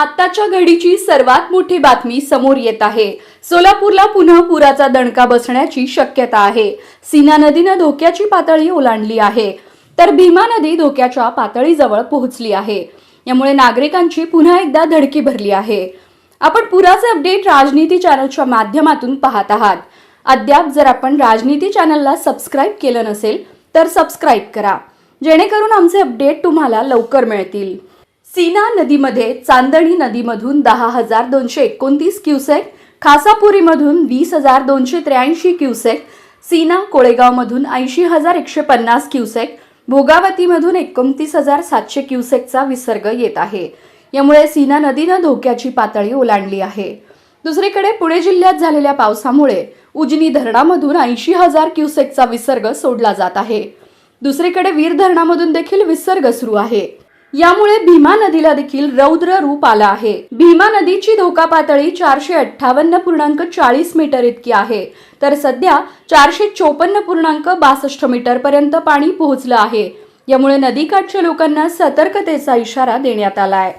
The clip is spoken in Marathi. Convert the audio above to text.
आत्ताच्या घडीची सर्वात मोठी बातमी समोर येत आहे. सोलापूरला पुन्हा पुराचा दणका बसण्याची शक्यता आहे. सीना नदीनं धोक्याची पातळी ओलांडली आहे. तर भीमा नदी धोक्याच्या पातळीजवळ पोहोचली आहे. यामुळे नागरिकांची पुन्हा एकदा धडकी भरली आहे. आपण पुराचे अपडेट राजनीती चॅनलच्या माध्यमातून पाहत आहात. अद्याप जर आपण राजनीती चॅनलला सबस्क्राईब केलं नसेल तर सबस्क्राईब करा. जेणेकरून आमचे अपडेट तुम्हाला लवकर मिळतील. सीना नदीमध्ये चांदणी नदीमधून दहा हजार दोनशे एकोणतीस क्युसेक खासापुरीमधून वीस हजार दोनशे त्र्याऐंशी क्युसेक सीना कोळेगावमधून ऐंशी हजार एकशे पन्नास क्युसेक भोगावतीमधून एकोणतीस हजार सातशे क्युसेकचा विसर्ग येत आहे. यामुळे सीना नदीनं धोक्याची पातळी ओलांडली आहे. दुसरीकडे पुणे जिल्ह्यात झालेल्या पावसामुळे उजनी धरणामधून ऐंशी हजार क्युसेकचा विसर्ग सोडला जात आहे. दुसरीकडे वीर धरणामधून देखील विसर्ग सुरू आहे. यामुळे भीमा नदीला देखील रौद्र रूप आला आहे. भीमा नदीची धोका पातळी चारशे अठ्ठावन्न पूर्णांक चाळीस मीटर इतकी आहे. तर सध्या चारशे चोपन्न पूर्णांक बासष्ट मीटर पर्यंत पाणी पोहोचलं आहे. यामुळे नदीकाठच्या लोकांना सतर्कतेचा इशारा देण्यात आला आहे